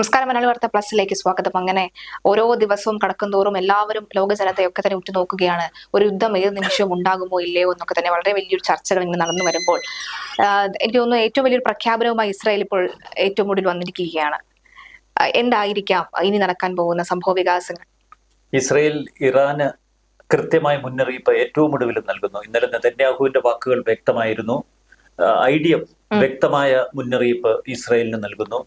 നമസ്കാരം മലയാളി വാർത്ത പ്ലസിലേക്ക് സ്വാഗതം. അങ്ങനെ ഓരോ ദിവസവും കടക്കുന്തോറും എല്ലാവരും ലോക ജനതയൊക്കെ തന്നെ ഉറ്റുനോക്കുകയാണ് ഒരു യുദ്ധം ഏത് നിമിഷവും ഉണ്ടാകുമോ ഇല്ലയോ എന്നൊക്കെ തന്നെ വളരെ വലിയൊരു ചർച്ചകൾ ഇങ്ങനെ നടന്നു വരുമ്പോൾ എനിക്ക് തോന്നുന്നു ഏറ്റവും വലിയൊരു പ്രഖ്യാപനവുമായി ഇസ്രായേൽ ഇപ്പോൾ ഏറ്റവും കൂടുതൽ വന്നിരിക്കുകയാണ്. എന്തായിരിക്കാം ഇനി നടക്കാൻ പോകുന്ന സംഭവ വികാസങ്ങൾ? ഇസ്രയേൽ ഇറാന് കൃത്യമായ മുന്നറിയിപ്പ് ഏറ്റവും ഒടുവിൽ നൽകുന്നു. ഇന്നലെ നെതന്യാഹുവിന്റെ വാക്കുകൾ വ്യക്തമായിരുന്നു. ഐ ഡി എഫ് വ്യക്തമായ മുന്നറിയിപ്പ് ഇസ്രയേലിന് നൽകുന്നു.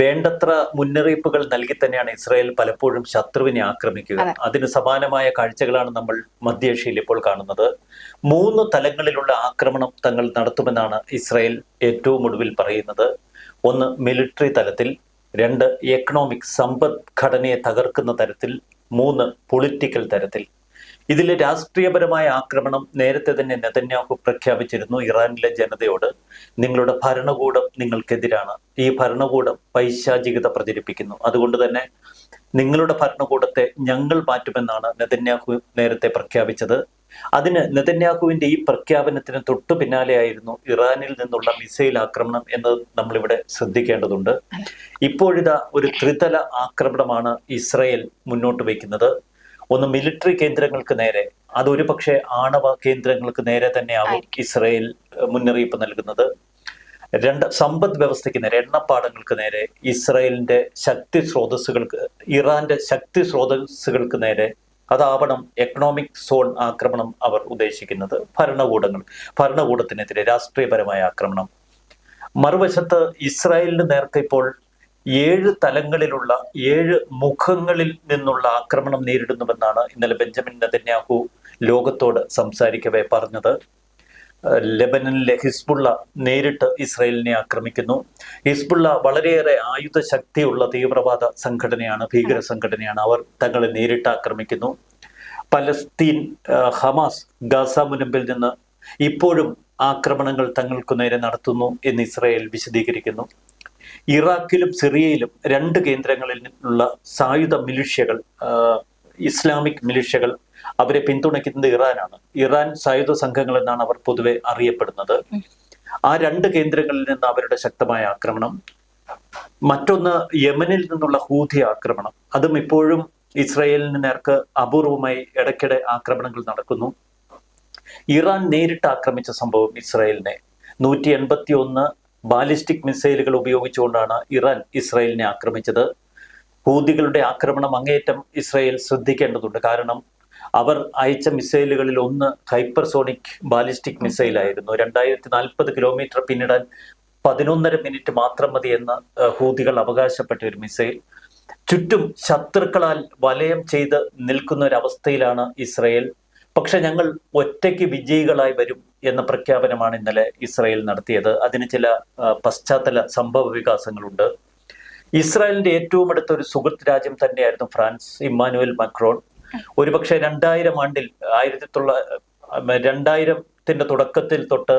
വേണ്ടത്ര മുന്നറിയിപ്പുകൾ നൽകി തന്നെയാണ് ഇസ്രായേൽ പലപ്പോഴും ശത്രുവിനെ ആക്രമിക്കുക. അതിന് സമാനമായ കാഴ്ചകളാണ് നമ്മൾ മധ്യേഷ്യയിൽ ഇപ്പോൾ കാണുന്നത്. മൂന്ന് തലങ്ങളിലുള്ള ആക്രമണം തങ്ങൾ നടത്തുമെന്നാണ് ഇസ്രായേൽ ഏറ്റവും ഒടുവിൽ പറയുന്നത്. ഒന്ന് മിലിറ്ററി തലത്തിൽ രണ്ട് എക്കണോമിക് സമ്പദ്ഘടനയെ തകർക്കുന്ന തരത്തിൽ മൂന്ന് പൊളിറ്റിക്കൽ തരത്തിൽ. ഇതിൽ രാഷ്ട്രീയപരമായ ആക്രമണം നേരത്തെ തന്നെ നെതന്യാഹു പ്രഖ്യാപിച്ചിരുന്നു ഇറാനിലെ ജനതയോട്. നിങ്ങളുടെ ഭരണകൂടം നിങ്ങൾക്കെതിരാണ്. ഈ ഭരണകൂടം പൈശാചികത പ്രചരിപ്പിക്കുന്നു. അതുകൊണ്ട് തന്നെ നിങ്ങളുടെ ഭരണകൂടത്തെ ഞങ്ങൾ മാറ്റുമെന്നാണ് നെതന്യാഹു നേരത്തെ പ്രഖ്യാപിച്ചത്. അതിന് നെതന്യാഹുവിന്റെ ഈ പ്രഖ്യാപനത്തിന് തൊട്ടു പിന്നാലെയായിരുന്നു ഇറാനിൽ നിന്നുള്ള മിസൈൽ ആക്രമണം എന്ന് നമ്മളിവിടെ ശ്രദ്ധിക്കേണ്ടതുണ്ട്. ഇപ്പോഴിതാ ഒരു ത്രിതല ആക്രമണമാണ് ഇസ്രയേൽ മുന്നോട്ട് വയ്ക്കുന്നത്. ഒന്ന് മിലിറ്ററി കേന്ദ്രങ്ങൾക്ക് നേരെ അതൊരു പക്ഷേ ആണവ കേന്ദ്രങ്ങൾക്ക് നേരെ തന്നെയാവും ഇസ്രയേൽ മുന്നറിയിപ്പ് നൽകുന്നത്. രണ്ട് സമ്പദ് വ്യവസ്ഥയ്ക്ക് നേരെ എണ്ണപ്പാടങ്ങൾക്ക് നേരെ ഇസ്രയേലിന്റെ ശക്തി സ്രോതസ്സുകൾക്ക് ഇറാന്റെ ശക്തി സ്രോതസ്സുകൾക്ക് നേരെ അതാവണം എക്കണോമിക് സോൺ ആക്രമണം അവർ ഉദ്ദേശിക്കുന്നത്. ഭരണകൂടങ്ങൾ ഭരണകൂടത്തിനെതിരെ രാഷ്ട്രീയപരമായ ആക്രമണം. മറുവശത്ത് ഇസ്രായേലിന് നേർക്ക് ഇപ്പോൾ ഏഴ് തലങ്ങളിലുള്ള ഏഴ് മുഖങ്ങളിൽ നിന്നുള്ള ആക്രമണം നേരിടുന്നുവെന്നാണ് ഇന്നലെ ബെഞ്ചമിൻ നെതന്യാഹു ലോകത്തോട് സംസാരിക്കവേ പറഞ്ഞത്. ലെബനനിലെ ഹിസ്ബുള്ള നേരിട്ട് ഇസ്രയേലിനെ ആക്രമിക്കുന്നു. ഹിസ്ബുള്ള വളരെയേറെ ആയുധ ശക്തിയുള്ള തീവ്രവാദ സംഘടനയാണ് ഭീകര സംഘടനയാണ്. അവർ തങ്ങളെ നേരിട്ട് ആക്രമിക്കുന്നു. പലസ്തീൻ ഹമാസ് ഗാസ മുനമ്പിൽ നിന്ന് ഇപ്പോഴും ആക്രമണങ്ങൾ തങ്ങൾക്കു നേരെ നടത്തുന്നു എന്ന് ഇസ്രയേൽ വിശദീകരിക്കുന്നു. ഇറാഖിലും സിറിയയിലും രണ്ട് കേന്ദ്രങ്ങളിൽ നിന്നുള്ള സായുധ മിലിഷ്യകൾ ഇസ്ലാമിക് മിലിഷ്യകൾ അവരെ പിന്തുണയ്ക്കുന്നത് ഇറാനാണ്. ഇറാൻ സായുധ സംഘങ്ങൾ എന്നാണ് അവർ പൊതുവെ അറിയപ്പെടുന്നത്. ആ രണ്ട് കേന്ദ്രങ്ങളിൽ നിന്ന് അവരുടെ ശക്തമായ ആക്രമണം മറ്റൊന്ന് യമനിൽ നിന്നുള്ള ഹൂതി ആക്രമണം. അതും ഇപ്പോഴും ഇസ്രായേലിന് നേർക്ക് അപൂർവമായി ഇടയ്ക്കിടെ ആക്രമണങ്ങൾ നടക്കുന്നു. ഇറാൻ നേരിട്ട് ആക്രമിച്ച സംഭവം ഇസ്രായേലിനെ. നൂറ്റി എൺപത്തി ഒന്ന് ബാലിസ്റ്റിക് മിസൈലുകൾ ഉപയോഗിച്ചുകൊണ്ടാണ് ഇറാൻ ഇസ്രായേലിനെ ആക്രമിച്ചത്. ഹൂതികളുടെ ആക്രമണം അങ്ങേയറ്റം ഇസ്രായേൽ ശ്രദ്ധിക്കേണ്ടതുണ്ട്. കാരണം അവർ അയച്ച മിസൈലുകളിൽ ഒന്ന് ഹൈപ്പർസോണിക് ബാലിസ്റ്റിക് മിസൈലായിരുന്നു. രണ്ടായിരത്തി നാൽപ്പത് കിലോമീറ്റർ പിന്നിടാൻ പതിനൊന്നര മിനിറ്റ് മാത്രം മതി എന്ന് ഹൂതികൾ അവകാശപ്പെട്ട ഒരു മിസൈൽ. ചുറ്റും ശത്രുക്കളാൽ വലയം ചെയ്ത് നിൽക്കുന്ന ഒരു അവസ്ഥയിലാണ് ഇസ്രയേൽ. പക്ഷെ ഞങ്ങൾ ഒറ്റയ്ക്ക് വിജയികളായി വരും. എന്ന പ്രഖ്യാപനമാണ് ഇന്നലെ ഇസ്രായേൽ നടത്തിയത്. അതിന് ചില പശ്ചാത്തല സംഭവ വികാസങ്ങളുണ്ട്. ഇസ്രായേലിന്റെ ഏറ്റവും അടുത്ത ഒരു സുഹൃത്ത് രാജ്യം തന്നെയായിരുന്നു ഫ്രാൻസ് ഇമ്മാനുവൽ മക്രോൺ. ഒരുപക്ഷെ രണ്ടായിരം ആണ്ടിൽ ആയിരത്തി തൊള്ള രണ്ടായിരത്തിന്റെ തുടക്കത്തിൽ തൊട്ട്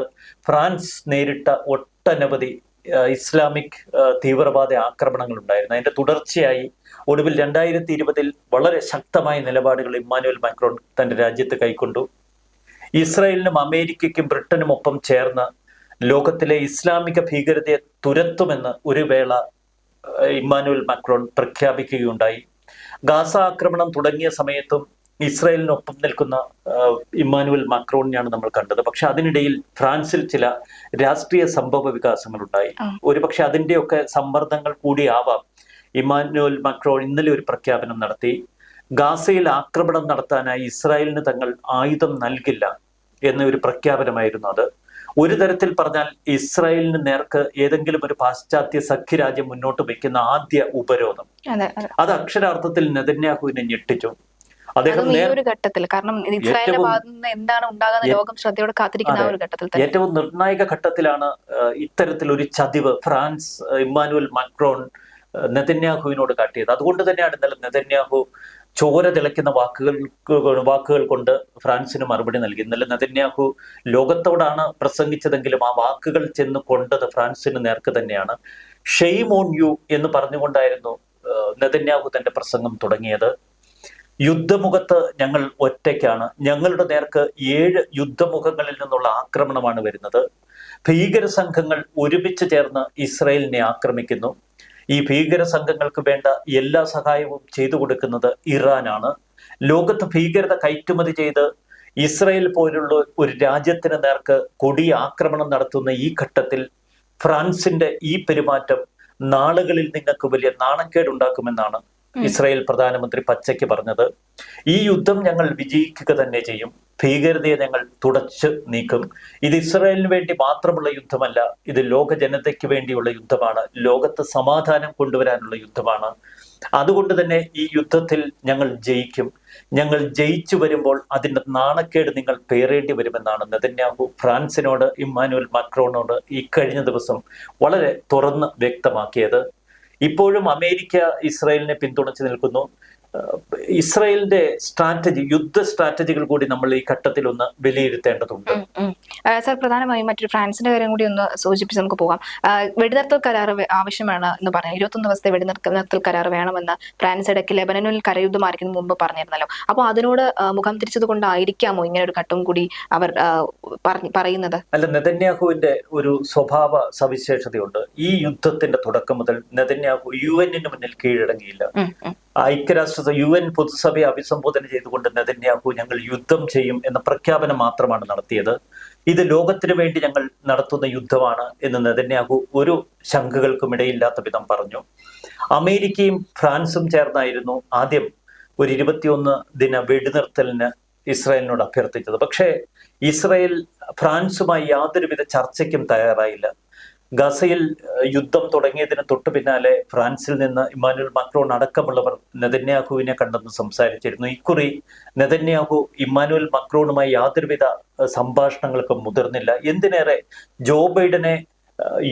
ഫ്രാൻസ് നേരിട്ട ഒട്ടനവധി ഇസ്ലാമിക് തീവ്രവാദ ആക്രമണങ്ങൾ ഉണ്ടായിരുന്നു അതിന്റെ തുടർച്ചയായി ഒടുവിൽ രണ്ടായിരത്തി ഇരുപതിൽ വളരെ ശക്തമായ നിലപാടുകൾ ഇമ്മാനുവൽ മാക്രോൺ തന്റെ രാജ്യത്ത് കൈക്കൊണ്ടു. ഇസ്രായേലിനും അമേരിക്കയ്ക്കും ബ്രിട്ടനും ഒപ്പം ചേർന്ന് ലോകത്തിലെ ഇസ്ലാമിക ഭീകരതയെ തുരത്തുമെന്ന് ഒരു വേള ഇമ്മാനുവൽ മാക്രോൺ പ്രഖ്യാപിക്കുകയുണ്ടായി. ഗാസ ആക്രമണം തുടങ്ങിയ സമയത്തും ഇസ്രായേലിനൊപ്പം നിൽക്കുന്ന ഇമ്മാനുവൽ മാക്രോണിനെയാണ് നമ്മൾ കണ്ടത്. പക്ഷെ അതിനിടയിൽ ഫ്രാൻസിൽ ചില രാഷ്ട്രീയ സംഭവ വികാസങ്ങൾ ഉണ്ടായി ആ. ഒരുപക്ഷെ അതിന്റെയൊക്കെ സമ്മർദ്ദങ്ങൾ കൂടിയാവാം ഇമ്മാനുവൽ മാക്രോൺ ഇന്നലെ ഒരു പ്രഖ്യാപനം നടത്തി. ഗാസയിൽ ആക്രമണം നടത്താനായി ഇസ്രായേലിന് തങ്ങൾ ആയുധം നൽകില്ല എന്ന ഒരു പ്രഖ്യാപനമായിരുന്നു അത്. ഒരു തരത്തിൽ പറഞ്ഞാൽ ഇസ്രായേലിന് നേർക്ക് ഏതെങ്കിലും ഒരു പാശ്ചാത്യ സഖ്യരാജ്യം മുന്നോട്ട് വയ്ക്കുന്ന ആദ്യ ഉപരോധം. അതെ അക്ഷരാർത്ഥത്തിൽ നെതന്യാഹുവിനെ ഞെട്ടിച്ചു അദ്ദേഹം ഘട്ടത്തിൽ. കാരണം ഇസ്രായേലിന്റെ നിന്ന് എന്താണ് ഉണ്ടാകുന്ന ലോകം ശ്രദ്ധയോടെ കാത്തിരിക്കുന്ന ഒരു ഘട്ടത്തിൽ ഏറ്റവും നിർണായക ഘട്ടത്തിലാണ് ഇത്തരത്തിൽ ഒരു ചതിവ് ഫ്രാൻസ് ഇമ്മാനുവൽ മാക്രോൺ നെതന്യാഹുവിനോട് കാട്ടിയത്. അതുകൊണ്ട് തന്നെയാണ് ഇന്നലെ നെതന്യാഹു ചോര തിളയ്ക്കുന്ന വാക്കുകൾ വാക്കുകൾ കൊണ്ട് ഫ്രാൻസിന് മറുപടി നൽകി. ഇന്നലെ നെതന്യാഹു ലോകത്തോടാണ് പ്രസംഗിച്ചതെങ്കിലും ആ വാക്കുകൾ ചെന്ന് കൊണ്ടത് ഫ്രാൻസിന് നേർക്ക് തന്നെയാണ്. ഷെയ്ം ഓൺ യു എന്ന് പറഞ്ഞുകൊണ്ടായിരുന്നു നെതന്യാഹു തന്റെ പ്രസംഗം തുടങ്ങിയത്. യുദ്ധമുഖത്ത് ഞങ്ങൾ ഒറ്റയ്ക്കാണ്. ഞങ്ങളുടെ നേർക്ക് ഏഴ് യുദ്ധമുഖങ്ങളിൽ നിന്നുള്ള ആക്രമണമാണ് വരുന്നത്. ഭീകര സംഘങ്ങൾ ഒരുമിച്ച് ചേർന്ന് ഇസ്രയേലിനെ ആക്രമിക്കുന്നു. ഈ ഭീകര സംഘങ്ങൾക്ക് വേണ്ട എല്ലാ സഹായവും ചെയ്തു കൊടുക്കുന്നത് ഇറാനാണ്. ലോകത്ത് ഭീകരത കയറ്റുമതി ചെയ്ത് ഇസ്രയേൽ പോലുള്ള ഒരു രാജ്യത്തിന് നേർക്ക് കൊടിയ ആക്രമണം നടത്തുന്ന ഈ ഘട്ടത്തിൽ ഫ്രാൻസിന്റെ ഈ പെരുമാറ്റം നാളുകളിൽ നിങ്ങൾക്ക് വലിയ നാണക്കേടുണ്ടാക്കുമെന്നാണ് ഇസ്രായേൽ പ്രധാനമന്ത്രി പച്ചയ്ക്ക് പറഞ്ഞത് ഈ യുദ്ധം ഞങ്ങൾ വിജയിക്കുക തന്നെ ചെയ്യും. ഭീകരതയെ ഞങ്ങൾ തുടച്ച് നീക്കും. ഇത് ഇസ്രായേലിന് വേണ്ടി മാത്രമുള്ള യുദ്ധമല്ല ഇത് ലോക ജനതയ്ക്ക് വേണ്ടിയുള്ള യുദ്ധമാണ്. ലോകത്ത് സമാധാനം കൊണ്ടുവരാനുള്ള യുദ്ധമാണ്. അതുകൊണ്ട് തന്നെ ഈ യുദ്ധത്തിൽ ഞങ്ങൾ ജയിക്കും. ഞങ്ങൾ ജയിച്ചു വരുമ്പോൾ അതിന്റെ നാണക്കേട് നിങ്ങൾ പേറേണ്ടി വരുമെന്നാണ് നെതന്യാഹു ഫ്രാൻസിനോട് ഇമ്മാനുവൽ മാക്രോണോട് ഈ കഴിഞ്ഞ ദിവസം വളരെ തുറന്ന് വ്യക്തമാക്കിയത്. ഇപ്പോഴും അമേരിക്ക ഇസ്രായേലിനെ പിന്തുണച്ചു നിൽക്കുന്നു. ഇസ്രായേലിന്റെ സ്ട്രാറ്റജി യുദ്ധ സ്ട്രാറ്റജികൾ കൂടി നമ്മൾ ഈ ഘട്ടത്തിൽ ഒന്ന് വിലയിരുത്തേണ്ടതുണ്ട്. സർ പ്രധാനമായും മറ്റൊരു ഫ്രാൻസിന്റെ കാര്യം കൂടി ഒന്ന് സൂചിപ്പിച്ച് നമുക്ക് പോകാം. വെടിനിർത്തൽ കരാർ ആവശ്യമാണ് എന്ന് പറഞ്ഞു ഇരുപത്തൊന്ന് ദിവസത്തെ വെടിനിർത്തൽ കരാർ വേണമെന്ന് ഫ്രാൻസ് ഇടയ്ക്ക് ലെബനനിൽ കരയുദ്ധം ആയിരിക്കും മുമ്പ് പറഞ്ഞിരുന്നല്ലോ. അപ്പോൾ അതിനോട് മുഖം തിരിച്ചത് കൊണ്ടായിരിക്കാമോ ഇങ്ങനെ ഒരു ഘട്ടം കൂടി അവർ പറയുന്നത്? അല്ല നെതന്യാഹുവിന്റെ ഒരു സ്വഭാവ സവിശേഷതയുണ്ട്. ഈ യുദ്ധത്തിന്റെ തുടക്കം മുതൽ നെതന്യാഹു യു എന്നിന് മുന്നിൽ കീഴടങ്ങിയില്ല. ഐക്യരാഷ്ട്ര യു എൻ പൊതുസഭയെ അഭിസംബോധന ചെയ്തുകൊണ്ട് നെതന്യാഹു ഞങ്ങൾ യുദ്ധം ചെയ്യും എന്ന പ്രഖ്യാപനം മാത്രമാണ് നടത്തിയത്. ഇത് ലോകത്തിനു വേണ്ടി ഞങ്ങൾ നടത്തുന്ന യുദ്ധമാണ് എന്ന് നെതന്യാഹു ഒരു ശങ്കകൾക്കും ഇടയില്ലാത്ത വിധം പറഞ്ഞു. അമേരിക്കയും ഫ്രാൻസും ചേർന്നായിരുന്നു ആദ്യം ഒരു ഇരുപത്തിയൊന്ന് ദിന വെടിനിർത്തലിന് ഇസ്രായേലിനോട് അഭ്യർത്ഥിച്ചത്. പക്ഷേ ഇസ്രായേൽ ഫ്രാൻസുമായി യാതൊരുവിധ ചർച്ചയ്ക്കും തയ്യാറായില്ല. ഗസയിൽ യുദ്ധം തുടങ്ങിയതിന് തൊട്ടു പിന്നാലെ ഫ്രാൻസിൽ നിന്ന് ഇമ്മാനുവൽ മാക്രോൺ അടക്കമുള്ളവർ നെതന്യാഹുവിനെ കണ്ടെന്ന് സംസാരിച്ചിരുന്നു. ഇക്കുറി നെതന്യാഹു ഇമ്മാനുവൽ മക്രോണുമായി യാതൊരുവിധ സംഭാഷണങ്ങൾക്കും മുതിർന്നില്ല. എന്തിനേറെ ജോ ബൈഡനെ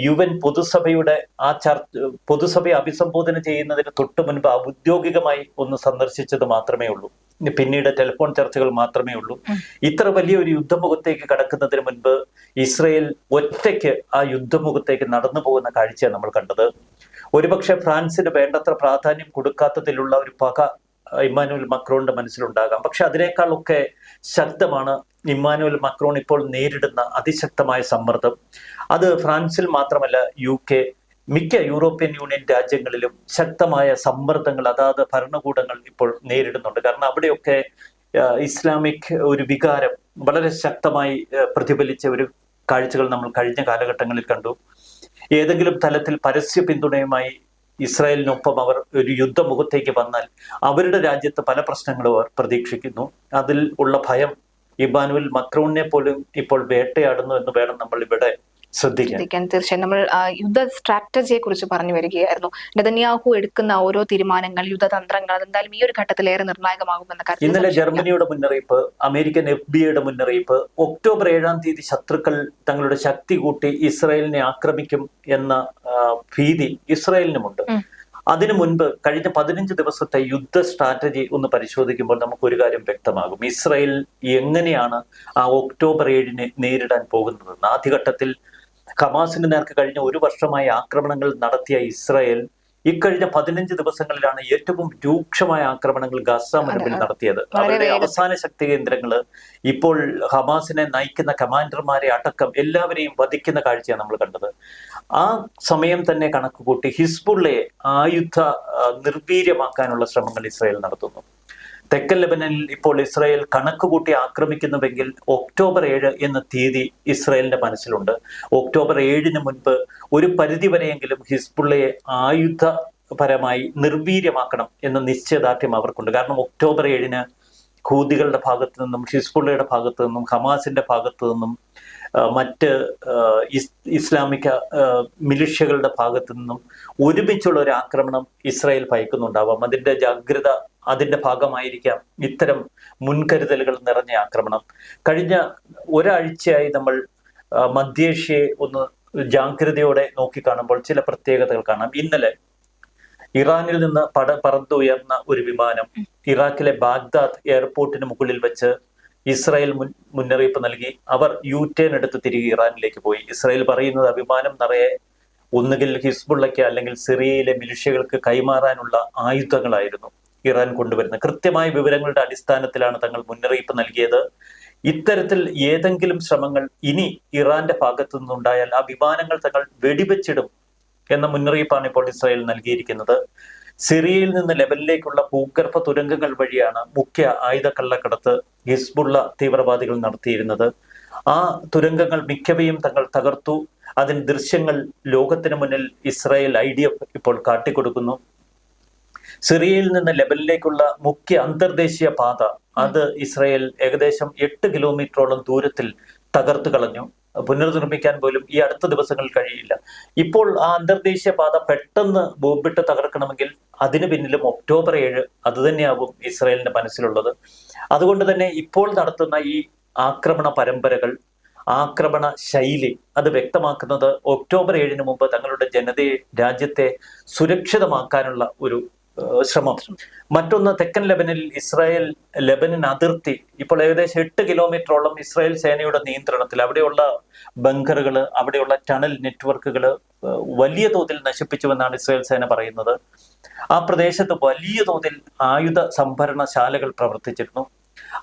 യു എൻ പൊതുസഭയുടെ ആ ചർച്ച പൊതുസഭയെ അഭിസംബോധന ചെയ്യുന്നതിന് തൊട്ടു മുൻപ് ഔദ്യോഗികമായി ഒന്ന് സന്ദർശിച്ചത് മാത്രമേ ഉള്ളൂ. പിന്നീട് ടെലിഫോൺ ചർച്ചകൾ മാത്രമേ ഉള്ളൂ. ഇത്ര വലിയ ഒരു യുദ്ധമുഖത്തേക്ക് കടക്കുന്നതിന് മുൻപ് ഇസ്രയേൽ ഒറ്റയ്ക്ക് ആ യുദ്ധമുഖത്തേക്ക് നടന്നു പോകുന്ന കാഴ്ചയാണ് നമ്മൾ കണ്ടത്. ഒരുപക്ഷെ ഫ്രാൻസിന് വേണ്ടത്ര പ്രാധാന്യം കൊടുക്കാത്തതിലുള്ള ഒരു പക ഇമ്മാനുവൽ മക്രോണിന്റെ മനസ്സിലുണ്ടാകാം. പക്ഷെ അതിനേക്കാളൊക്കെ ശക്തമാണ് ഇമ്മാനുവൽ മക്രോൺ ഇപ്പോൾ നേരിടുന്ന അതിശക്തമായ സമ്മർദ്ദം. അത് ഫ്രാൻസിൽ മാത്രമല്ല യു കെ മിക്ക യൂറോപ്യൻ യൂണിയൻ രാജ്യങ്ങളിലും ശക്തമായ സമ്മർദ്ദങ്ങൾ അതാത് ഭരണകൂടങ്ങൾ ഇപ്പോൾ നേരിടുന്നുണ്ട്. കാരണം അവിടെയൊക്കെ ഇസ്ലാമിക് ഒരു വികാരം വളരെ ശക്തമായി പ്രതിഫലിച്ച ഒരു കാഴ്ചകൾ നമ്മൾ കഴിഞ്ഞ കാലഘട്ടങ്ങളിൽ കണ്ടു. ഏതെങ്കിലും തലത്തിൽ പരസ്യ പിന്തുണയുമായി ഇസ്രായേലിനൊപ്പം അവർ ഒരു യുദ്ധമുഖത്തേക്ക് വന്നാൽ അവരുടെ രാജ്യത്ത് പല പ്രശ്നങ്ങളും അവർ പ്രതീക്ഷിക്കുന്നു. അതിൽ ഉള്ള ഭയം ഇബാനുവൽ മക്രോണിനെ പോലും ഇപ്പോൾ വേട്ടയാടുന്നു എന്ന് വേണം നമ്മൾ ഇവിടെ ശ്രദ്ധിക്കാൻ. തീർച്ചയായും. നമ്മൾ യുദ്ധ സ്ട്രാറ്റജിയെ കുറിച്ച് പറഞ്ഞു വരികയായിരുന്നു. നെതന്യാഹു എടുക്കുന്ന ഓരോ തീരുമാനങ്ങൾ യുദ്ധതന്ത്രങ്ങൾ അതെന്തായാലും ഈ ഒരു ഘട്ടത്തിൽ ഏറെ നിർണായകമാകുമെന്ന കാര്യം ഇന്നലെ. ജർമ്മനിയുടെ മുന്നറിയിപ്പ് അമേരിക്കൻ എഫ് ബി ഐയുടെ മുന്നറിയിപ്പ് ഒക്ടോബർ ഏഴാം തീയതി ശത്രുക്കൾ തങ്ങളുടെ ശക്തി കൂട്ടി ഇസ്രായേലിനെ ആക്രമിക്കും എന്ന ഭീതി ഇസ്രായേലിനുമുണ്ട്. അതിനു മുൻപ് കഴിഞ്ഞ പതിനഞ്ച് ദിവസത്തെ യുദ്ധ സ്ട്രാറ്റജി ഒന്ന് പരിശോധിക്കുമ്പോൾ നമുക്ക് ഒരു കാര്യം വ്യക്തമാകും. ഇസ്രായേൽ എങ്ങനെയാണ് ആ ഒക്ടോബർ ഏഴിനെ നേരിടാൻ പോകുന്നതെന്ന് ആദ്യഘട്ടത്തിൽ ഹമാസിന് നേർക്ക് കഴിഞ്ഞ ഒരു വർഷമായി ആക്രമണങ്ങൾ നടത്തിയ ഇസ്രായേൽ ഇക്കഴിഞ്ഞ പതിനഞ്ച് ദിവസങ്ങളിലാണ് ഏറ്റവും രൂക്ഷമായ ആക്രമണങ്ങൾ ഗസ മുനമ്പിൽ. നടത്തിയത്. അവരുടെ അവസാന ശക്തി കേന്ദ്രങ്ങൾ ഇപ്പോൾ ഹമാസിനെ നയിക്കുന്ന കമാൻഡർമാരെ അടക്കം എല്ലാവരെയും വധിക്കുന്ന കാഴ്ചയാണ് നമ്മൾ കണ്ടത്. ആ സമയം തന്നെ കണക്ക് കൂട്ടി ഹിസ്ബുള്ളയെ ആയുധ നിർവീര്യമാക്കാനുള്ള ശ്രമങ്ങൾ ഇസ്രായേൽ നടത്തുന്നു. തെക്കൻ ലെബനനിൽ ഇപ്പോൾ ഇസ്രായേൽ കണക്ക് കൂട്ടി ആക്രമിക്കുന്നുവെങ്കിൽ ഒക്ടോബർ ഏഴ് എന്ന തീയതി ഇസ്രായേലിന്റെ മനസ്സിലുണ്ട്. ഒക്ടോബർ ഏഴിന് മുൻപ് ഒരു പരിധി പരിധിവരെയെങ്കിലും ഹിസ്ബുള്ളയെ ആയുധപരമായി നിർവീര്യമാക്കണം എന്ന നിശ്ചയദാർഢ്യം അവർക്കുണ്ട്. കാരണം ഒക്ടോബർ ഏഴിന് ഖൂദികളുടെ ഭാഗത്തു നിന്നും ഹിസ്ബുള്ളയുടെ ഭാഗത്തു നിന്നും ഹമാസിന്റെ ഭാഗത്തു നിന്നും മറ്റ് ഇസ്- ഇസ്ലാമിക മിലിഷ്യകളുടെ ഭാഗത്തു നിന്നും ഒരുമിച്ചുള്ള ഒരു ആക്രമണം ഇസ്രായേൽ ഭയക്കുന്നുണ്ടാവാം. അതിന്റെ ജാഗ്രത അതിന്റെ ഭാഗമായിരിക്കാം ഇത്തരം മുൻകരുതലുകൾ നിറഞ്ഞ ആക്രമണം. കഴിഞ്ഞ ഒരാഴ്ചയായി നമ്മൾ മധ്യേഷ്യയെ ഒന്ന് ജാഗ്രതയോടെ നോക്കിക്കാണുമ്പോൾ ചില പ്രത്യേകതകൾ കാണാം. ഇന്നലെ ഇറാനിൽ നിന്ന് പട പറന്നുയർന്ന ഒരു വിമാനം ഇറാഖിലെ ബാഗ്ദാദ് എയർപോർട്ടിന് മുകളിൽ വെച്ച് ഇസ്രായേൽ മുൻ മുന്നറിയിപ്പ് നൽകി. അവർ യു ടേൺ എടുത്ത് തിരികെ ഇറാനിലേക്ക് പോയി. ഇസ്രായേൽ പറയുന്നത് ആ വിമാനം നിറയെ ഒന്നുകിൽ ഹിസ്ബുള്ളയ്ക്ക് അല്ലെങ്കിൽ സിറിയയിലെ മിലിഷ്യകൾക്ക് കൈമാറാനുള്ള ആയുധങ്ങളായിരുന്നു. ഇറാൻ കൊണ്ടുവരുന്നത് കൃത്യമായ വിവരങ്ങളുടെ അടിസ്ഥാനത്തിലാണ് തങ്ങൾ മുന്നറിയിപ്പ് നൽകിയത്. ഇത്തരത്തിൽ ഏതെങ്കിലും ശ്രമങ്ങൾ ഇനി ഇറാന്റെ ഭാഗത്തു നിന്നുണ്ടായാൽ ആ വിമാനങ്ങൾ തങ്ങൾ വെടിവെച്ചിടും എന്ന മുന്നറിയിപ്പാണ് ഇപ്പോൾ ഇസ്രായേൽ നൽകിയിരിക്കുന്നത്. സിറിയയിൽ നിന്ന് ലെബനിലേക്കുള്ള ഭൂഗർഭ തുരങ്കങ്ങൾ വഴിയാണ് മുഖ്യ ആയുധ കള്ളക്കടത്ത് ഹിസ്ബുള്ള തീവ്രവാദികൾ നടത്തിയിരുന്നത്. ആ തുരങ്കങ്ങൾ മിക്കവയും തങ്ങൾ തകർത്തു. അതിന് ദൃശ്യങ്ങൾ ലോകത്തിന് മുന്നിൽ ഇസ്രായേൽ ഐ ഇപ്പോൾ കാട്ടിക്കൊടുക്കുന്നു. സിറിയയിൽ നിന്ന് ലെബനിലേക്കുള്ള മുഖ്യ അന്തർദേശീയ പാത അത് ഇസ്രായേൽ ഏകദേശം എട്ട് കിലോമീറ്ററോളം ദൂരത്തിൽ തകർത്തു കളഞ്ഞു. പുനർനിർമ്മിക്കാൻ പോലും ഈ അടുത്ത ദിവസങ്ങളിൽ കഴിയില്ല. ഇപ്പോൾ ആ അന്തർദേശീയ പാത പെട്ടെന്ന് ബോംബിട്ട് തകർക്കണമെങ്കിൽ അതിന് പിന്നിലും ഒക്ടോബർ ഏഴ് അതുതന്നെയാവും ഇസ്രായേലിന്റെ മനസ്സിലുള്ളത്. അതുകൊണ്ട് തന്നെ ഇപ്പോൾ നടത്തുന്ന ഈ ആക്രമണ പരമ്പരകൾ ആക്രമണ ശൈലി അത് വ്യക്തമാക്കുന്നത് ഒക്ടോബർ ഏഴിന് മുമ്പ് തങ്ങളുടെ ജനതയെ രാജ്യത്തെ സുരക്ഷിതമാക്കാനുള്ള ഒരു ശ്രമം. മറ്റൊന്ന് തെക്കൻ ലെബനിൽ ഇസ്രായേൽ ലെബനിൻ അതിർത്തി. ഇപ്പോൾ ഏകദേശം എട്ട് കിലോമീറ്ററോളം ഇസ്രായേൽ സേനയുടെ നിയന്ത്രണത്തിൽ അവിടെയുള്ള ബങ്കറുകൾ അവിടെയുള്ള ടണൽ നെറ്റ്വർക്കുകൾ വലിയ തോതിൽ നശിപ്പിച്ചുവെന്നാണ് ഇസ്രായേൽ സേന പറയുന്നത്. ആ പ്രദേശത്ത് വലിയ തോതിൽ ആയുധ സംഭരണശാലകൾ പ്രവർത്തിച്ചിരുന്നു.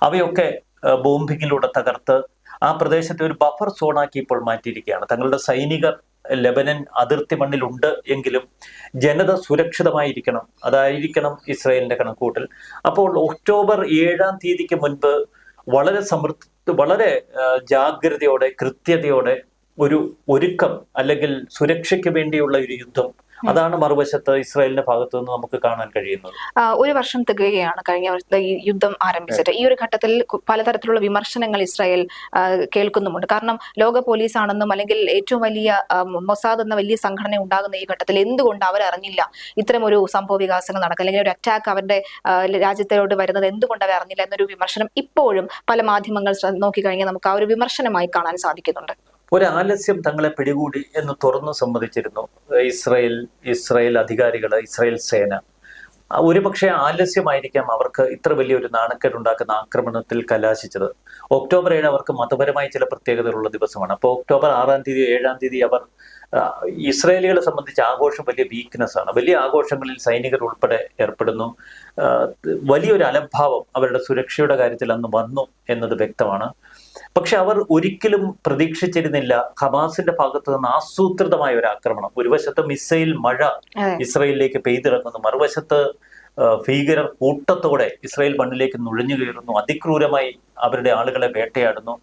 അവയൊക്കെ ബോംബിങ്ങിലൂടെ തകർത്ത് ആ പ്രദേശത്തെ ഒരു ബഫർ സോണാക്കി ഇപ്പോൾ മാറ്റിയിരിക്കുകയാണ്. തങ്ങളുടെ സൈനികർ ലെബനൻ അതിർത്തി മണ്ണിലുണ്ട് എങ്കിലും ജനത സുരക്ഷിതമായിരിക്കണം. അതായിരിക്കണം ഇസ്രായേലിന്റെ കണക്കൂട്ടൽ അപ്പോൾ ഒക്ടോബർ ഏഴാം തീയതിക്ക് മുൻപ് വളരെ സമൃദ്ധ വളരെ ജാഗ്രതയോടെ കൃത്യതയോടെ ഒരു ഒരുക്കം അല്ലെങ്കിൽ സുരക്ഷയ്ക്ക് വേണ്ടിയുള്ള ഒരു യുദ്ധം അതാണ് മറുവശത്ത് ഇസ്രായേലിന്റെ ഭാഗത്തു നിന്ന് നമുക്ക് കാണാൻ കഴിയുന്നത്. ഒരു വർഷം തികയാണ് കഴിഞ്ഞ ഈ യുദ്ധം ആരംഭിച്ചിട്ട് ഈ ഒരു ഘട്ടത്തിൽ പലതരത്തിലുള്ള വിമർശനങ്ങൾ ഇസ്രായേൽ കേൾക്കുന്നുമുണ്ട്. കാരണം ലോക പോലീസ് ആണെന്നും അല്ലെങ്കിൽ ഏറ്റവും വലിയ മൊസാദ് എന്ന വലിയ സംഘടന ഉണ്ടാകുന്ന ഈ ഘട്ടത്തിൽ എന്തുകൊണ്ട് അവർ അറിഞ്ഞില്ല ഇത്തരം ഒരു സംഭവ വികാസങ്ങൾ നടക്കുക അല്ലെങ്കിൽ ഒരു അറ്റാക്ക് അവരുടെ രാജ്യത്തിലോട്ട് വരുന്നത് എന്തുകൊണ്ട് അവർ അറിഞ്ഞില്ല എന്നൊരു വിമർശനം ഇപ്പോഴും പല മാധ്യമങ്ങൾ നോക്കിക്കഴിഞ്ഞാൽ നമുക്ക് ആ ഒരു വിമർശനമായി കാണാൻ സാധിക്കുന്നുണ്ട്. ഒരു ആലസ്യം തങ്ങളെ പിടികൂടി എന്ന് തുറന്നു സമ്മതിച്ചിരുന്നു. ഇസ്രയേൽ ഇസ്രയേൽ അധികാരികൾ ഇസ്രയേൽ സേന. ഒരുപക്ഷെ ആലസ്യമായിരിക്കാം അവർക്ക് ഇത്ര വലിയൊരു നാണക്കേടുണ്ടാക്കുന്ന ആക്രമണത്തിൽ കലാശിച്ചത്. ഒക്ടോബർ ഏഴ് അവർക്ക് മതപരമായ ചില പ്രത്യേകതകളുള്ള ദിവസമാണ്. അപ്പോൾ ഒക്ടോബർ ആറാം തീയതി ഏഴാം തീയതി അവർ ഇസ്രായേലികളെ സംബന്ധിച്ച് ആഘോഷം വലിയ വീക്ക്നെസ് ആണ്. വലിയ ആഘോഷങ്ങളിൽ സൈനികർ ഉൾപ്പെടെ ഏർപ്പെടുന്നു. വലിയൊരു അലംഭാവം അവരുടെ സുരക്ഷയുടെ കാര്യത്തിൽ അന്ന് വന്നു എന്നത് വ്യക്തമാണ്. പക്ഷെ അവർ ഒരിക്കലും പ്രതീക്ഷിച്ചിരുന്നില്ല ഹമാസിന്റെ ഭാഗത്ത് നിന്ന് ആസൂത്രിതമായ ഒരു ആക്രമണം. ഒരു വശത്ത് മിസൈൽ മഴ. ഇസ്രയേലിലേക്ക് പെയ്തിറങ്ങുന്നു. മറുവശത്ത് ഭീകരർ കൂട്ടത്തോടെ ഇസ്രായേൽ മണ്ണിലേക്ക് നുഴഞ്ഞു കയറുന്നു. അതിക്രൂരമായി അവരുടെ ആളുകളെ വേട്ടയാടുന്നു.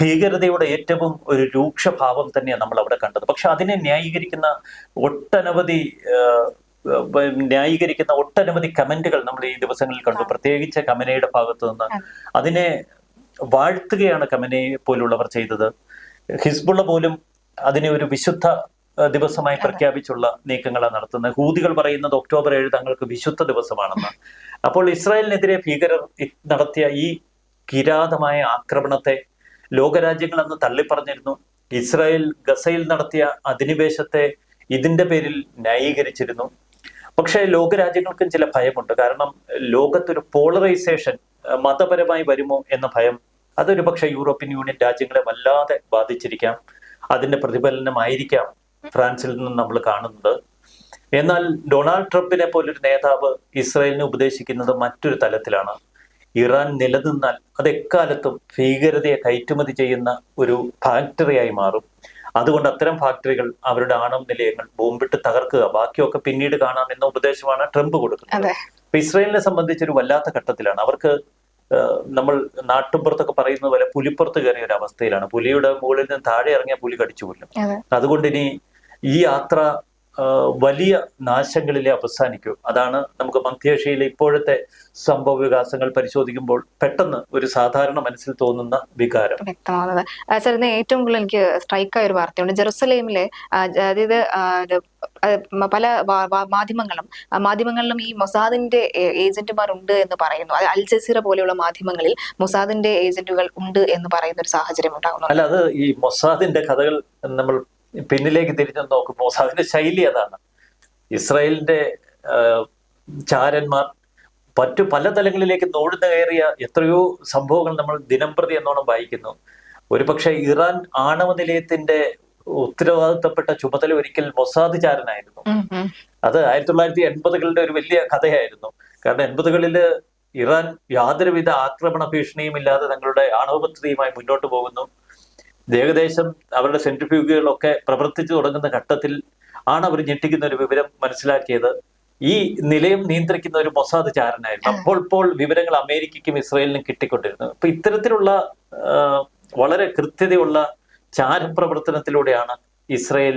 ഭീകരതയുടെ ഏറ്റവും ഒരു രൂക്ഷഭാവം തന്നെയാണ് നമ്മൾ അവിടെ കണ്ടത്. പക്ഷെ അതിനെ ന്യായീകരിക്കുന്ന ഒട്ടനവധി ന്യായീകരിക്കുന്ന ഒട്ടനവധി കമന്റുകൾ നമ്മൾ ഈ ദിവസങ്ങളിൽ കണ്ടു. പ്രത്യേകിച്ച് കമനയുടെ ഭാഗത്തു നിന്ന്. അതിനെ വാഴ്ത്തുകയാണ് കമനയെ പോലുള്ളവർ ചെയ്തത്. ഹിസ്ബുള്ള പോലും അതിനെ ഒരു വിശുദ്ധ ദിവസമായി പ്രഖ്യാപിച്ചുള്ള നീക്കങ്ങളാണ് നടത്തുന്നത്. ഹൂതികൾ പറയുന്നത് ഒക്ടോബർ ഏഴ് തങ്ങൾക്ക് വിശുദ്ധ ദിവസമാണെന്ന്. അപ്പോൾ ഇസ്രായേലിനെതിരെ ഭീകരർ നടത്തിയ ഈ കിരാതമായ ആക്രമണത്തെ ലോകരാജ്യങ്ങൾ അന്ന് തള്ളിപ്പറഞ്ഞിരുന്നു. ഇസ്രായേൽ ഗസയിൽ നടത്തിയ അധിനിവേശത്തെ ഇതിന്റെ പേരിൽ ന്യായീകരിച്ചിരുന്നു. പക്ഷേ ലോകരാജ്യങ്ങൾക്കും ചില ഭയമുണ്ട്. കാരണം ലോകത്തൊരു പോളറൈസേഷൻ മതപരമായി വരുമോ എന്ന ഭയം അതൊരു പക്ഷേ യൂറോപ്യൻ യൂണിയൻ രാജ്യങ്ങളെ വല്ലാതെ ബാധിച്ചിരിക്കാം. അതിന്റെ പ്രതിഫലനമായിരിക്കാം ഫ്രാൻസിൽ നിന്ന് നമ്മൾ കാണുന്നത്. എന്നാൽ ഡൊണാൾഡ് ട്രംപിനെ പോലൊരു നേതാവ് ഇസ്രായേലിനെ ഉപദേശിക്കുന്നത് മറ്റൊരു തലത്തിലാണ്. ഇറാൻ നിലനിന്നാൽ അത് എക്കാലത്തും ഭീകരതയെ കയറ്റുമതി ചെയ്യുന്ന ഒരു ഫാക്ടറിയായി മാറും. അതുകൊണ്ട് അത്തരം ഫാക്ടറികൾ അവരുടെ ആണവ നിലയങ്ങൾ ബോംബിട്ട് തകർക്കുക. ബാക്കിയൊക്കെ പിന്നീട് കാണാം എന്ന ഉപദേശമാണ് ട്രംപ് കൊടുക്കുന്നത്. അപ്പൊ ഇസ്രായേലിനെ സംബന്ധിച്ച് ഒരു വല്ലാത്ത ഘട്ടത്തിലാണ്. അവർക്ക് നമ്മൾ നാട്ടുമ്പുറത്തൊക്കെ പറയുന്നത് പോലെ പുലിപ്പുറത്ത് കയറിയ ഒരു അവസ്ഥയിലാണ്. പുലിയുടെ മുകളിൽ നിന്ന് താഴെ ഇറങ്ങിയ പുലി കടിച്ചു കൊല്ലും. അതെ. അതുകൊണ്ട് ഇനി ഈ യാത്ര വലിയ നാശങ്ങളിലെ അവസാനിക്കൂ. അതാണ് നമുക്ക് മധ്യേഷ്യയിലെ ഇപ്പോഴത്തെ സംഭവ വികാസങ്ങൾ പരിശോധിക്കുമ്പോൾ പെട്ടെന്ന് ഒരു സാധാരണ മനസ്സിൽ തോന്നുന്ന വികാരം. വ്യക്തമാകുന്നത് സാർ ഇന്ന് ഏറ്റവും കൂടുതൽ എനിക്ക് സ്ട്രൈക്കായ ഒരു വാർത്തയുണ്ട്. ജെറുസലേമിലെ അതായത് പല മാധ്യമങ്ങളും മാധ്യമങ്ങളിലും ഈ മൊസാദിന്റെ ഏജന്റുമാർ ഉണ്ട് എന്ന് പറയുന്നു. അൽ ജസീറ പോലെയുള്ള മാധ്യമങ്ങളിൽ മൊസാദിന്റെ ഏജന്റുകൾ ഉണ്ട് എന്ന് പറയുന്ന ഒരു സാഹചര്യം ഉണ്ടാകുന്നു അല്ല അത് ഈ മൊസാദിന്റെ കഥകൾ നമ്മൾ പിന്നിലേക്ക് തിരിഞ്ഞു നോക്കുമ്പോൾ അതിന്റെ ശൈലി അതാണ്. ഇസ്രായേലിന്റെ ചാരന്മാർ മറ്റു പല തലങ്ങളിലേക്ക് നോടുന്ന കയറിയ എത്രയോ സംഭവങ്ങൾ നമ്മൾ ദിനംപ്രതി എന്നോണം വായിക്കുന്നു. ഒരുപക്ഷെ ഇറാൻ ആണവ നിലയത്തിന്റെ ഉത്തരവാദിത്തപ്പെട്ട ചുമതല ഒരിക്കൽ മൊസാദ് ചാരനായിരുന്നു. അത് ആയിരത്തി തൊള്ളായിരത്തി എൺപതുകളുടെ ഒരു വലിയ കഥയായിരുന്നു. കാരണം എൺപതുകളിൽ ഇറാൻ യാതൊരുവിധ ആക്രമണ ഭീഷണിയും ഇല്ലാതെ തങ്ങളുടെ ആണവ പദ്ധതിയുമായി മുന്നോട്ട് പോകുന്നു. ഏകദേശം അവരുടെ സെൻട്രിഫ്യൂഗുകളൊക്കെ പ്രവർത്തിച്ചു തുടങ്ങുന്ന ഘട്ടത്തിൽ ആണ് അവർ ഞെട്ടിക്കുന്ന ഒരു വിവരം മനസ്സിലാക്കിയത്. ഈ നിലയം നിയന്ത്രിക്കുന്ന ഒരു മൊസാദ് ചാരനായിരുന്നു. അപ്പോൾ ഇപ്പോൾ വിവരങ്ങൾ അമേരിക്കയ്ക്കും ഇസ്രയേലിനും കിട്ടിക്കൊണ്ടിരുന്നു. അപ്പൊ ഇത്തരത്തിലുള്ള വളരെ കൃത്യതയുള്ള ചാരപ്രവർത്തനത്തിലൂടെയാണ് ഇസ്രായേൽ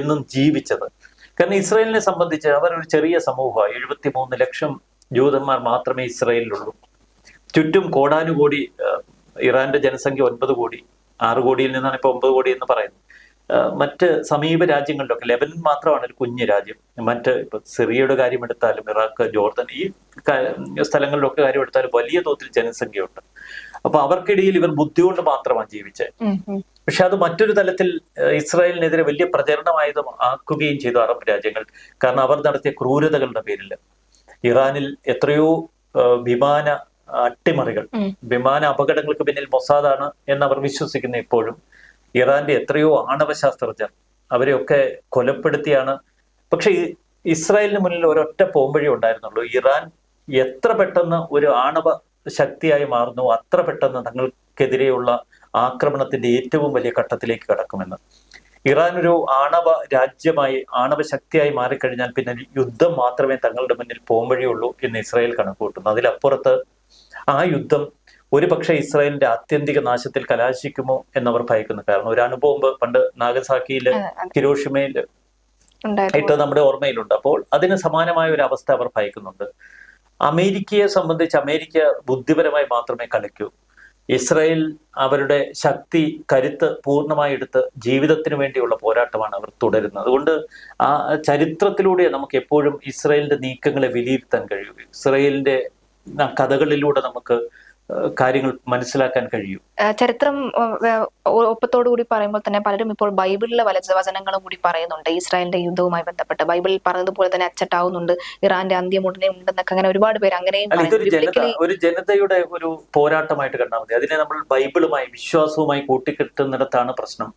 എന്നും ജീവിച്ചത്. കാരണം ഇസ്രയേലിനെ സംബന്ധിച്ച് അവർ ഒരു ചെറിയ സമൂഹമാണ് എഴുപത്തി മൂന്ന് ലക്ഷം ജൂതന്മാർ മാത്രമേ ഇസ്രയേലിലുള്ളൂ. ചുറ്റും കോടാനുകോടി ഇറാന്റെ ജനസംഖ്യ ഒൻപത് കോടി ആറ് കോടിയിൽ നിന്നാണ് ഇപ്പൊ ഒമ്പത് കോടി എന്ന് പറയുന്നത്. മറ്റ് സമീപ രാജ്യങ്ങളിലൊക്കെ ലെബനൻ മാത്രമാണ് ഒരു കുഞ്ഞു രാജ്യം. മറ്റ് ഇപ്പൊ സിറിയയുടെ കാര്യം എടുത്താലും ഇറാഖ് ജോർദൻ ഈ സ്ഥലങ്ങളിലൊക്കെ കാര്യം എടുത്താലും വലിയ തോതിൽ ജനസംഖ്യയുണ്ട്. അപ്പൊ അവർക്കിടയിൽ ഇവർ ബുദ്ധി കൊണ്ട് മാത്രമാണ് ജീവിച്ചത്. പക്ഷെ അത് മറ്റൊരു തലത്തിൽ ഇസ്രായേലിനെതിരെ വലിയ പ്രചരണമായത് ആക്കുകയും ചെയ്തു അറബ് രാജ്യങ്ങൾ. കാരണം അവർ നടത്തിയ ക്രൂരതകളുടെ പേരിൽ ഇറാനിൽ എത്രയോ വിമാന അട്ടിമറികൾ. വിമാന അപകടങ്ങൾക്ക് പിന്നിൽ മൊസാദാണ് എന്ന് അവർ വിശ്വസിക്കുന്ന ഇപ്പോഴും ഇറാന്റെ എത്രയോ ആണവ ശാസ്ത്രജ്ഞർ അവരെയൊക്കെ കൊലപ്പെടുത്തിയാണ്. പക്ഷെ ഇസ്രായേലിന് മുന്നിൽ ഒരൊറ്റ പോംവഴി ഉണ്ടായിരുന്നുള്ളൂ. ഇറാൻ എത്ര പെട്ടെന്ന് ഒരു ആണവ ശക്തിയായി മാറുന്നു അത്ര പെട്ടെന്ന് തങ്ങൾക്കെതിരെയുള്ള ആക്രമണത്തിന്റെ ഏറ്റവും വലിയ ഘട്ടത്തിലേക്ക് കടക്കുമെന്ന്. ഇറാൻ ഒരു ആണവ രാജ്യമായി ആണവ ശക്തിയായി മാറിക്കഴിഞ്ഞാൽ പിന്നെ യുദ്ധം മാത്രമേ തങ്ങളുടെ മുന്നിൽ പോംവഴിയുള്ളൂ എന്ന് ഇസ്രായേൽ കണക്കുകൂട്ടുന്നു. അതിലപ്പുറത്ത് ആ യുദ്ധം ഒരു പക്ഷേ ഇസ്രായേലിന്റെ ആത്യന്തിക നാശത്തിൽ കലാശിക്കുമോ എന്നവർ ഭയക്കുന്നു. കാരണം ഒരു അണുബോംബ് പണ്ട് നാഗസാക്കിയിൽ ഹിരോഷിമയിൽ ഇട്ട് നമ്മുടെ ഓർമ്മയിലുണ്ട്. അപ്പോൾ അതിന് സമാനമായ ഒരു അവസ്ഥ അവർ ഭയക്കുന്നുണ്ട്. അമേരിക്കയെ സംബന്ധിച്ച് അമേരിക്ക ബുദ്ധിപരമായി മാത്രമേ കളിക്കൂ. ഇസ്രായേൽ അവരുടെ ശക്തി കരുത്ത് പൂർണമായി എടുത്ത് ജീവിതത്തിന് വേണ്ടിയുള്ള പോരാട്ടമാണ് അവർ തുടരുന്നത്. അതുകൊണ്ട് ആ ചരിത്രത്തിലൂടെ നമുക്ക് എപ്പോഴും ഇസ്രായേലിന്റെ നീക്കങ്ങളെ വിലയിരുത്താൻ കഴിയൂ. ഇസ്രായേലിന്റെ കഥകളിലൂടെ നമുക്ക് കാര്യങ്ങൾ മനസ്സിലാക്കാൻ കഴിയും. ചരിത്രം ഒപ്പത്തോടു കൂടി പറയുമ്പോൾ തന്നെ പലരും ഇപ്പോൾ ബൈബിളിലെ വചനങ്ങളും കൂടി പറയുന്നുണ്ട്. ഇസ്രായേലിന്റെ യുദ്ധവുമായി ബന്ധപ്പെട്ട് ബൈബിളിൽ പറഞ്ഞതുപോലെ തന്നെ അച്ചട്ടാവുന്നുണ്ട്. ഇറാന്റെ അന്ത്യം ഉടനെ ഉണ്ടെന്നൊക്കെ അങ്ങനെ ഒരുപാട് പേര് അങ്ങനെയും ഒരു ജനതയുടെ ഒരു പോരാട്ടമായിട്ട് കണ്ടാൽ മതി. അതിനെ നമ്മൾ ബൈബിളുമായി വിശ്വാസവുമായി കൂട്ടിക്കെട്ടുന്നിടത്താണ് പ്രശ്നം.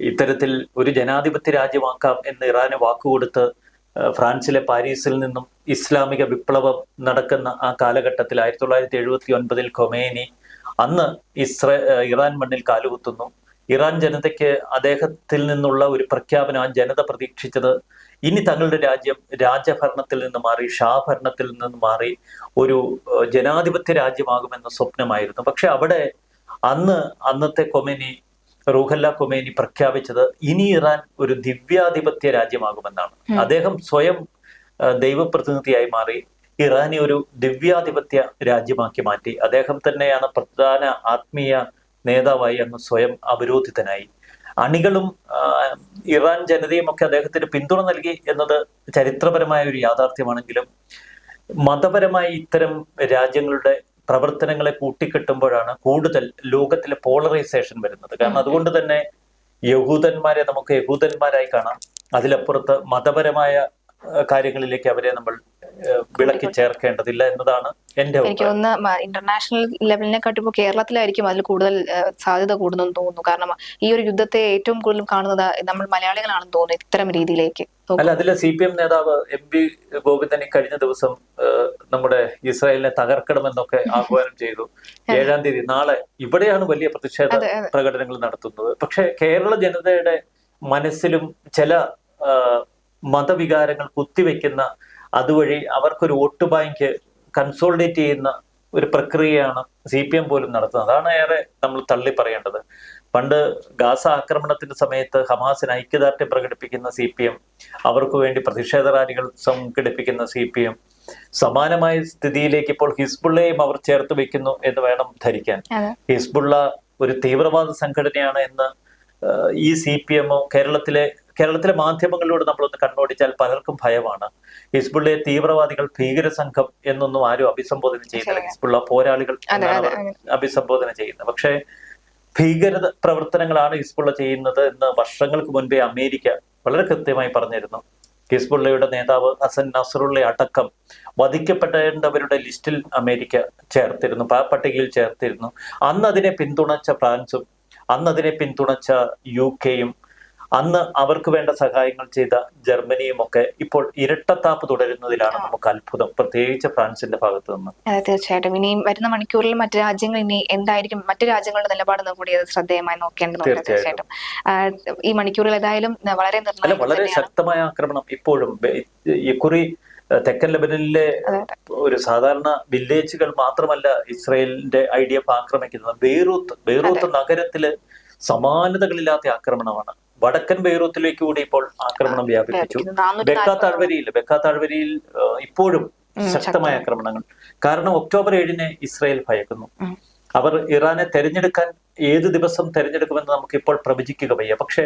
ഇത്തരത്തിൽ ഒരു ജനാധിപത്യ രാജ്യമാക്കാം എന്ന് ഇറാന് വാക്കുകൊടുത്ത് ഫ്രാൻസിലെ പാരീസിൽ നിന്നും ഇസ്ലാമിക വിപ്ലവം നടക്കുന്ന ആ കാലഘട്ടത്തിൽ ആയിരത്തി തൊള്ളായിരത്തി എഴുപത്തി ഒൻപതിൽ ഖൊമേനി അന്ന് ഇസ്രേ ഇറാൻ മണ്ണിൽ കാലുകുത്തുന്നു. ഇറാൻ ജനതയ്ക്ക് അദ്ദേഹത്തിൽ നിന്നുള്ള ഒരു പ്രഖ്യാപനം ആ ജനത പ്രതീക്ഷിച്ചത് ഇനി തങ്ങളുടെ രാജ്യം രാജഭരണത്തിൽ നിന്ന് മാറി ഷാ ഭരണത്തിൽ നിന്ന് മാറി ഒരു ജനാധിപത്യ രാജ്യമാകുമെന്ന സ്വപ്നമായിരുന്നു. പക്ഷെ അവിടെ അന്ന് അന്നത്തെ കൊമേനി റൂഹല്ല കൊമേനി പ്രഖ്യാപിച്ചത് ഇനി ഇറാൻ ഒരു ദിവ്യാധിപത്യ രാജ്യമാകുമെന്നാണ്. അദ്ദേഹം സ്വയം ദൈവപ്രതിനിധിയായി മാറി ഇറാനെ ഒരു ദിവ്യാധിപത്യ രാജ്യമാക്കി മാറ്റി. അദ്ദേഹം തന്നെയാണ് പ്രധാന ആത്മീയ നേതാവായി അങ്ങ് സ്വയം അവരോധിതനായി. അണികളും ഇറാൻ ജനതയും ഒക്കെ അദ്ദേഹത്തിന് പിന്തുണ നൽകി എന്നത് ചരിത്രപരമായ ഒരു യാഥാർത്ഥ്യമാണെങ്കിലും മതപരമായി ഇത്തരം രാജ്യങ്ങളുടെ പ്രവർത്തനങ്ങളെ കൂട്ടിക്കെട്ടുമ്പോഴാണ് കൂടുതൽ ലോകത്തിലെ പോളറൈസേഷൻ വരുന്നത്. കാരണം അതുകൊണ്ട് തന്നെ യഹൂദന്മാരെ നമുക്ക് യഹൂദന്മാരായി കാണാം. അതിലപ്പുറത്ത് മതപരമായ കാര്യങ്ങളിലേക്ക് അവരെ നമ്മൾ വിളക്കി ചേർക്കേണ്ടതില്ല എന്നതാണ് എന്റെ എനിക്ക് ഒന്ന് ഇന്റർനാഷണൽ ലെവലിനെ ഇപ്പോൾ കേരളത്തിലായിരിക്കും അതിൽ കൂടുതൽ സാധ്യത കൂടുന്നെന്ന് തോന്നുന്നു. കാരണം ഈ ഒരു യുദ്ധത്തെ ഏറ്റവും കൂടുതൽ കാണുന്നത് നമ്മൾ മലയാളികളാണെന്ന് തോന്നുന്നു ഇത്തരം രീതിയിലേക്ക്. അല്ല അതിലെ സി പി എം നേതാവ് എം പി ഗോവിന്ദൻ കഴിഞ്ഞ ദിവസം നമ്മുടെ ഇസ്രായേലിനെ തകർക്കണമെന്നൊക്കെ ആഹ്വാനം ചെയ്തു. ഏഴാം തീയതി നാളെ ഇവിടെയാണ് വലിയ പ്രതിഷേധ പ്രകടനങ്ങൾ നടത്തുന്നത്. പക്ഷേ കേരള ജനതയുടെ മനസ്സിലും ചില മതവികാരങ്ങൾ കുത്തിവെക്കുന്ന അതുവഴി അവർക്കൊരു വോട്ട് ബാങ്ക് കൺസോളിഡേറ്റ് ചെയ്യുന്ന ഒരു പ്രക്രിയയാണ് സി പി എം പോലും നടത്തുന്നത്. അതാണ് ഏറെ നമ്മൾ തള്ളി പറയേണ്ടത്. പണ്ട് ഗാസ ആക്രമണത്തിന്റെ സമയത്ത് ഹമാസിന് ഐക്യദാർഢ്യം പ്രകടിപ്പിക്കുന്ന സി പി എം അവർക്ക് വേണ്ടി പ്രതിഷേധ റാലികൾ സംഘടിപ്പിക്കുന്ന സി പി എം സമാനമായ സ്ഥിതിയിലേക്ക് ഇപ്പോൾ ഹിസ്ബുള്ളയും അവർ ചേർത്ത് വെക്കുന്നു എന്ന് വേണം ധരിക്കാൻ. ഹിസ്ബുള്ള ഒരു തീവ്രവാദ സംഘടനയാണ് എന്ന് ഈ സി പി എമ്മോ കേരളത്തിലെ കേരളത്തിലെ മാധ്യമങ്ങളിലൂടെ നമ്മളൊന്ന് കണ്ണോടിച്ചാൽ പലർക്കും ഭയമാണ്. ഹിസ്ബുള്ളയെ തീവ്രവാദികൾ ഭീകര സംഘം എന്നൊന്നും ആരും അഭിസംബോധന ചെയ്യുന്നില്ല. ഹിസ്ബുള്ള പോരാളികൾ എന്നാണ്. അഭിസംബോധന ചെയ്യുന്നത്. പക്ഷേ ഭീകര പ്രവർത്തനങ്ങളാണ് ഹിസ്ബുള്ള ചെയ്യുന്നത് എന്ന് വർഷങ്ങൾക്ക് മുൻപേ അമേരിക്ക വളരെ കൃത്യമായി പറഞ്ഞിരുന്നു. ഹിസ്ബുള്ളയുടെ നേതാവ് ഹസൻ നസറുള്ള അടക്കം വധിക്കപ്പെടേണ്ടവരുടെ ലിസ്റ്റിൽ അമേരിക്ക ചേർത്തിരുന്നു പട്ടികയിൽ ചേർത്തിരുന്നു. അന്ന് അതിനെ പിന്തുണച്ച ഫ്രാൻസും അന്ന് അതിനെ പിന്തുണച്ച യു കെയും അന്ന് അവർക്ക് വേണ്ട സഹായങ്ങൾ ചെയ്ത ജർമ്മനിയും ഒക്കെ ഇപ്പോൾ ഇരട്ടത്താപ്പ് തുടരുന്നതിലാണ് നമുക്ക് അത്ഭുതം. പ്രത്യേകിച്ച് ഫ്രാൻസിന്റെ ഭാഗത്ത് നിന്ന് തീർച്ചയായിട്ടും. ഇനിയും വരുന്ന മണിക്കൂറിൽ മറ്റു രാജ്യങ്ങൾ ഇനി എന്തായിരിക്കും മറ്റു രാജ്യങ്ങളുടെ നിലപാട് കൂടി അത് ശ്രദ്ധേയമായി നോക്കേണ്ടതുണ്ട് തീർച്ചയായിട്ടും. ഈ മണിക്കൂറിൽ ഏതായാലും വളരെ അല്ല വളരെ ശക്തമായ ആക്രമണം ഇപ്പോഴും. ഇക്കുറി തെക്കൻ ലെബനനിലെ അതെ. ഒരു സാധാരണ വില്ലേജുകൾ മാത്രമല്ല ഇസ്രയേലിന്റെ ഐ ഡി എഫ് ആക്രമിക്കുന്നത്. ബെയ്റൂത്ത് ബെയ്റൂത്ത് നഗരത്തിൽ സമാനതകളില്ലാത്ത ആക്രമണമാണ് വടക്കൻ ബെയ്റൂത്തിലേക്ക് കൂടി ഇപ്പോൾ ആക്രമണം വ്യാപിപ്പിച്ചു. ബെക്ക താഴ്വരയിൽ ബെക്ക താഴ്വരയിൽ ഇപ്പോഴും ശക്തമായ ആക്രമണങ്ങൾ. കാരണം ഒക്ടോബർ ഏഴിന് ഇസ്രായേൽ ഭയക്കുന്നു. അവർ ഇറാനെ തെരഞ്ഞെടുക്കാൻ ഏത് ദിവസം തെരഞ്ഞെടുക്കുമെന്ന് നമുക്ക് ഇപ്പോൾ പ്രവചിക്കുക വയ്യ. പക്ഷേ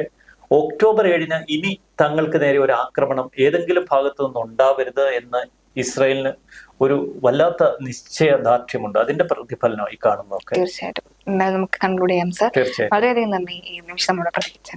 ഒക്ടോബർ ഏഴിന് ഇനി തങ്ങൾക്ക് നേരെ ഒരു ആക്രമണം ഏതെങ്കിലും ഭാഗത്തു നിന്ന് ഉണ്ടാവരുത് എന്ന് ഇസ്രായേലിന് ഒരു വല്ലാത്ത നിശ്ചയദാർഢ്യമുണ്ട്. അതിന്റെ പ്രതിഫലനം ഈ കാണുന്നതൊക്കെ. തീർച്ചയായിട്ടും. നമുക്ക് കൺക്ലൂഡ് ചെയ്യാം സർ. വളരെയധികം നന്ദി ഈ നിമിഷം നമ്മുടെ പ്രതികരിച്ചത്